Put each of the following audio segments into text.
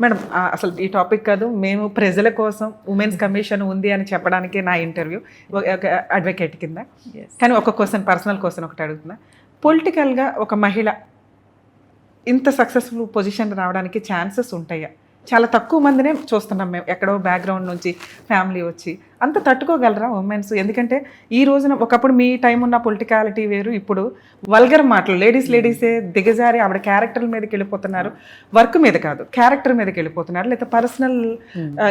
Madam అసలు ఈ topic కాదు. మేము ప్రజల కోసం ఉమెన్స్ కమిషన్ ఉంది అని చెప్పడానికి నా ఇంటర్వ్యూ. ఒక అడ్వకేట్ కింద. కానీ ఒక క్వశ్చన్ పర్సనల్ క్వశ్చన్ ఒకటి అడుగుతున్నా. పొలిటికల్గా ఒక మహిళ ఇంత సక్సెస్ఫుల్ పొజిషన్ రావడానికి ఛాన్సెస్ ఉంటాయా? చాలా తక్కువ మందినే చూస్తున్నాం మేము. ఎక్కడో బ్యాక్గ్రౌండ్ నుంచి ఫ్యామిలీ వచ్చి. అంత తట్టుకోగలరా ఉమెన్స్ ఎందుకంటే ఈ రోజున ఒకప్పుడు మీ టైం ఉన్న పొలిటికాలిటీ వేరు ఇప్పుడు వల్గర్ మాటలు. లేడీస్ లేడీసే దిగజారి ఆవిడ క్యారెక్టర్ మీదకి వెళ్ళిపోతున్నారు. వర్క్ మీద కాదు క్యారెక్టర్ మీదకి వెళ్ళిపోతున్నారు. లేదా పర్సనల్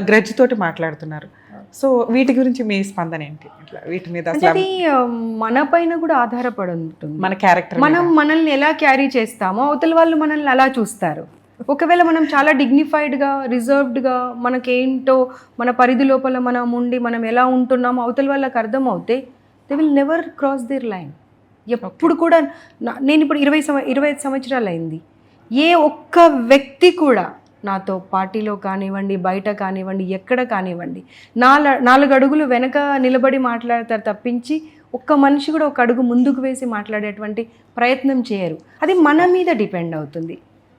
గ్రడ్జ్ తోటి మాట్లాడుతున్నారు. సో వీటి గురించి మీ స్పందన ఏంటి? ఇట్లా వీటి మీద అది మన పైన కూడా ఆధారపడి ఉంటుంది మన క్యారెక్టర్ మనం మనల్ని ఎలా క్యారీ చేస్తామో అవతల వాళ్ళు మనల్ని అలా చూస్తారు. ఒకవేళ మనం చాలా డిగ్నిఫైడ్గా రిజర్వ్డ్గా మనకేంటో మన పరిధి లోపల మనం ఉండి మనం ఎలా ఉంటున్నామో అవతల వాళ్ళకి అర్థం అవుతే they will never cross their line ఎప్పుడు కూడా నేను ఇప్పుడు ఇరవై సంవ ఇరవై ఐదు సంవత్సరాలు అయింది ఏ ఒక్క వ్యక్తి కూడా నాతో పార్టీలో కానివ్వండి బయట కానివ్వండి ఎక్కడ కానివ్వండి నాల నాలుగు అడుగులు వెనక నిలబడి మాట్లాడతారు తప్పించి ఒక్క మనిషి కూడా ఒక అడుగు ముందుకు వేసి మాట్లాడేటువంటి ప్రయత్నం చేయరు. అది మన మీద డిపెండ్ అవుతుంది.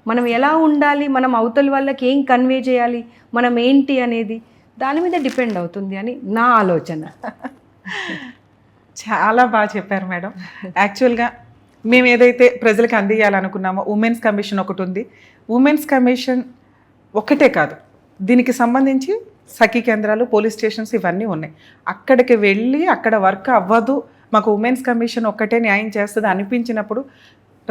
మనం ఎలా ఉండాలి? మనం అవతల వాళ్ళకి ఏం కన్వే చేయాలి? మనం ఏంటి అనేది దాని మీద డిపెండ్ అవుతుంది అని నా ఆలోచన. చాలా బాగా చెప్పారు మేడం. యాక్చువల్గా మేము ఏదైతే ప్రజలకు అందియాలనుకున్నామో ఉమెన్స్ కమిషన్ ఒకటి ఉంది. ఉమెన్స్ కమిషన్ ఒకటే కాదు. దీనికి సంబంధించి సఖీ కేంద్రాలు పోలీస్ స్టేషన్స్ ఇవన్నీ ఉన్నాయి. అక్కడికి వెళ్ళి అక్కడ వర్క్ అవ్వదు. మాకు ఉమెన్స్ కమిషన్ ఒక్కటే న్యాయం చేస్తుంది అనిపించినప్పుడు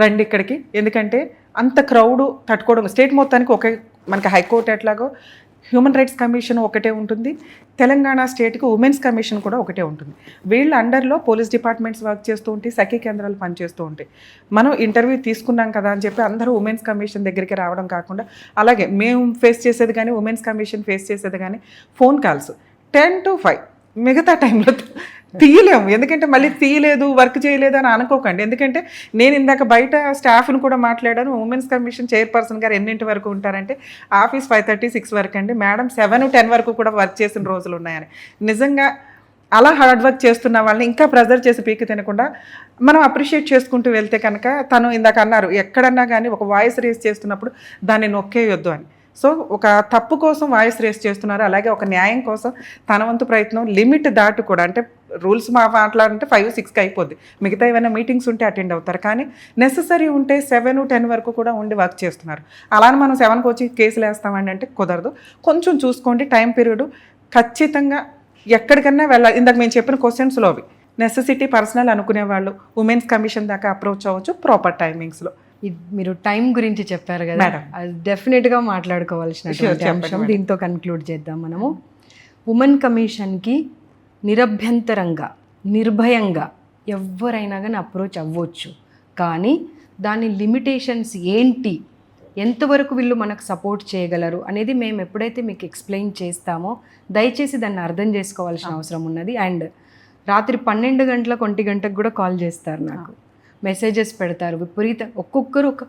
రండి ఇక్కడికి. ఎందుకంటే అంత క్రౌడ్ తట్టుకోవడం స్టేట్ మొత్తానికి ఒకే మనకి హైకోర్టు ఎట్లాగో హ్యూమన్ రైట్స్ కమిషన్ ఒకటే ఉంటుంది. తెలంగాణ స్టేట్కి ఉమెన్స్ కమిషన్ కూడా ఒకటే ఉంటుంది. వీళ్ళ అండర్లో పోలీస్ డిపార్ట్మెంట్స్ వర్క్ చేస్తూ ఉంటాయి సఖీ కేంద్రాలు పనిచేస్తూ ఉంటాయి. మనం ఇంటర్వ్యూ తీసుకున్నాం కదా అని చెప్పి అందరూ ఉమెన్స్ కమిషన్ దగ్గరికి రావడం కాకుండా అలాగే మేము ఫేస్ చేసేది కానీ ఉమెన్స్ కమిషన్ ఫేస్ చేసేది కానీ phone calls. Ten to five మిగతా టైంలో తీయలేము. ఎందుకంటే మళ్ళీ తీయలేదు వర్క్ చేయలేదు అని అనుకోకండి. ఎందుకంటే నేను ఇందాక బయట స్టాఫ్ను కూడా మాట్లాడాను. ఉమెన్స్ కమిషన్ చైర్పర్సన్ గారు ఎన్నింటి వరకు ఉంటారంటే ఆఫీస్ ఫైవ్ థర్టీ సిక్స్ వరకు అండి. మేడం సెవెన్ టెన్ వరకు కూడా వర్క్ చేసిన రోజులు ఉన్నాయని. నిజంగా అలా హార్డ్ వర్క్ చేస్తున్న వాళ్ళని ఇంకా ప్రెజర్ చేసి పీకి తినకుండా మనం అప్రిషియేట్ చేసుకుంటూ వెళ్తే కనుక తను ఇందాక అన్నారు ఎక్కడన్నా కానీ ఒక వాయిస్ రేస్ చేస్తున్నప్పుడు దాన్ని నొక్కేయొద్దు అని. సో ఒక తప్పు కోసం వాయిస్ రేస్ చేస్తున్నారు అలాగే ఒక న్యాయం కోసం తన వంతు ప్రయత్నం లిమిట్ దాటు కూడా అంటే రూల్స్ మా మాట్లాడంటే ఫైవ్ సిక్స్కి అయిపోద్ది. మిగతా ఏమైనా మీటింగ్స్ ఉంటే అటెండ్ అవుతారు. కానీ నెససరీ ఉంటే సెవెన్ టెన్ వరకు కూడా ఉండి వర్క్ చేస్తున్నారు. అలానే మనం సెవెన్కి వచ్చి కేసులు వేస్తామండి అంటే కుదరదు. కొంచెం చూసుకోండి టైం పీరియడ్ ఖచ్చితంగా ఎక్కడికన్నా వెళ్ళాలి. ఇందాక మేము చెప్పిన క్వశ్చన్స్లో అవి నెససిటీ పర్సనల్ అనుకునే వాళ్ళు ఉమెన్స్ కమిషన్ దాకా అప్రోచ్ అవ్వచ్చు ప్రాపర్ టైమింగ్స్లో మీరు టైం గురించి చెప్పారు కదా డెఫినెట్గా మాట్లాడుకోవాల్సినటువంటి Sure, అంశం దీంతో కన్క్లూడ్ చేద్దాం మనము. ఉమెన్ కమిషన్కి నిరభ్యంతరంగా నిర్భయంగా ఎవరైనా కానీ అప్రోచ్ అవ్వచ్చు. కానీ దాని లిమిటేషన్స్ ఏంటి? ఎంతవరకు వీళ్ళు మనకు సపోర్ట్ చేయగలరు? అనేది మేము ఎప్పుడైతే మీకు ఎక్స్ప్లెయిన్ చేస్తామో దయచేసి దాన్ని అర్థం చేసుకోవాల్సిన అవసరం ఉన్నది. అండ్ రాత్రి పన్నెండు గంటలకు ఒంటి గంటకు కూడా కాల్ చేస్తారు నాకు. మెసేజెస్ పెడతారు. విపరీత ఒక్కొక్కరు ఒక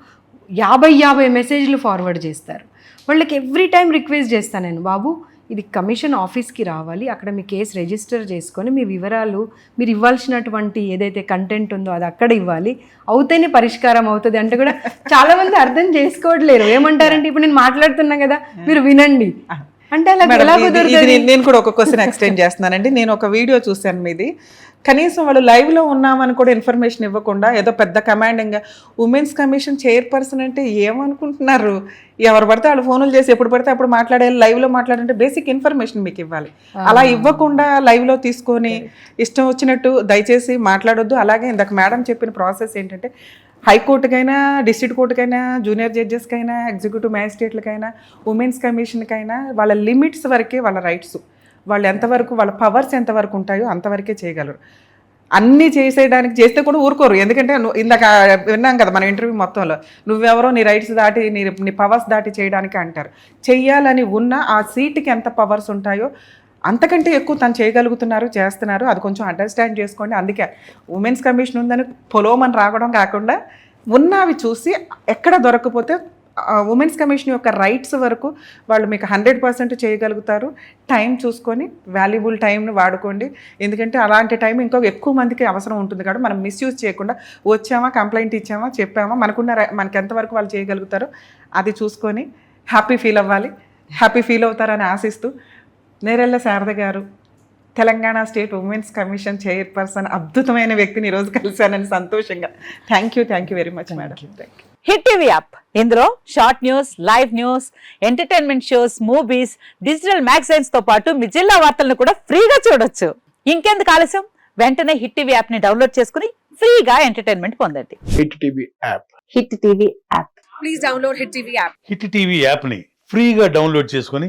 యాభై యాభై మెసేజ్లు ఫార్వర్డ్ చేస్తారు. వాళ్ళకి ఎవ్రీ టైం రిక్వెస్ట్ చేస్తాను నేను బాబు ఇది కమిషన్ ఆఫీస్కి రావాలి. అక్కడ మీ కేసు రిజిస్టర్ చేసుకొని మీ వివరాలు మీరు ఇవ్వాల్సినటువంటి ఏదైతే కంటెంట్ ఉందో అది అక్కడ ఇవ్వాలి. అవుతేనే పరిష్కారం అవుతుంది అంటే కూడా చాలా మంది అర్థం చేసుకోవట్లేరు. ఏమంటారంటే ఇప్పుడు నేను మాట్లాడుతున్నా కదా మీరు వినండి. అంటే అలా నేను- కూడా ఒక క్వశ్చన్ ఎక్స్టెండ్ చేస్తున్నానండి. నేను ఒక వీడియో చూశాను మీది. కనీసం వాళ్ళు live లో ఉన్నామని కూడా ఇన్ఫర్మేషన్ ఇవ్వకుండా ఏదో పెద్ద కమాండింగ్ ఉమెన్స్ కమిషన్ చైర్పర్సన్ అంటే ఏమనుకుంటున్నారు? ఎవరు పడితే వాళ్ళు ఫోన్లు చేసి ఎప్పుడు పడితే అప్పుడు మాట్లాడే live లో మాట్లాడంటే బేసిక్ ఇన్ఫర్మేషన్ మీకు ఇవ్వాలి. అలా ఇవ్వకుండా live లో తీసుకొని ఇష్టం వచ్చినట్టు దయచేసి మాట్లాడొద్దు. అలాగే ఇందాక మేడం చెప్పిన ప్రాసెస్ ఏంటంటే హైకోర్టుకైనా డిస్ట్రిక్ట్ కోర్టుకైనా జూనియర్ జడ్జెస్కైనా ఎగ్జిక్యూటివ్ మ్యాజిస్ట్రేట్లకైనా ఉమెన్స్ కమిషన్కైనా వాళ్ళ లిమిట్స్ వరకే వాళ్ళ రైట్స్ వాళ్ళు ఎంతవరకు వాళ్ళ పవర్స్ ఎంతవరకు ఉంటాయో అంతవరకే చేయగలరు. అన్నీ చేసేయడానికి చేస్తే కూడా ఊరుకోరు. ఎందుకంటే ఇందాక విన్నాం కదా మన ఇంటర్వ్యూ మొత్తంలో నువ్వెవరో నీ రైట్స్ దాటి నీ నీ పవర్స్ దాటి చేయడానికి అంటారు. చెయ్యాలని ఉన్న ఆ సీట్కి ఎంత పవర్స్ ఉంటాయో అంతకంటే ఎక్కువ తను చేయగలుగుతున్నారు చేస్తున్నారు. అది కొంచెం అండర్స్టాండ్ చేసుకోండి. అందుకే ఉమెన్స్ కమిషన్ ఉందని పొలోమని రావడం కాకుండా ఉన్నవి చూసి ఎక్కడ దొరకపోతే ఉమెన్స్ కమిషన్ యొక్క రైట్స్ వరకు వాళ్ళు మీకు హండ్రెడ్ పర్సెంట్ చేయగలుగుతారు. టైం చూసుకొని వాల్యుబుల్ టైంని వాడుకోండి. ఎందుకంటే అలాంటి టైం ఇంకా ఎక్కువ మందికి అవసరం ఉంటుంది కాబట్టి మనం మిస్యూజ్ చేయకుండా వచ్చామా కంప్లైంట్ ఇచ్చామా చెప్పామా మనకున్న రై- మనకి ఎంతవరకు వాళ్ళు చేయగలుగుతారో అది చూసుకొని హ్యాపీ ఫీల్ అవ్వాలి. హ్యాపీ ఫీల్ అవుతారని ఆశిస్తూ Nerella Sharada garu Telangana state women's commission chairperson అద్భుతమైన వ్యక్తిని ఈరోజు కలిశానని సంతోషంగా. Thank you thank you very much madam hit TV app ఇందులో short news live news entertainment shows movies digital మ్యాగజైన్స్తో పాటు మీ జిల్లా వార్తలను కూడా ఫ్రీగా చూడొచ్చు. ఇంకెందుకు ఆలస్యం? వెంటనే హిట్ టీవీ యాప్ని డౌన్లోడ్ చేసుకుని ఫ్రీగా ఎంటర్టైన్మెంట్ పొందండి. Hit TV app hit TV app hit TV యాప్ని ఫ్రీగా డౌన్లోడ్ చేసుకొని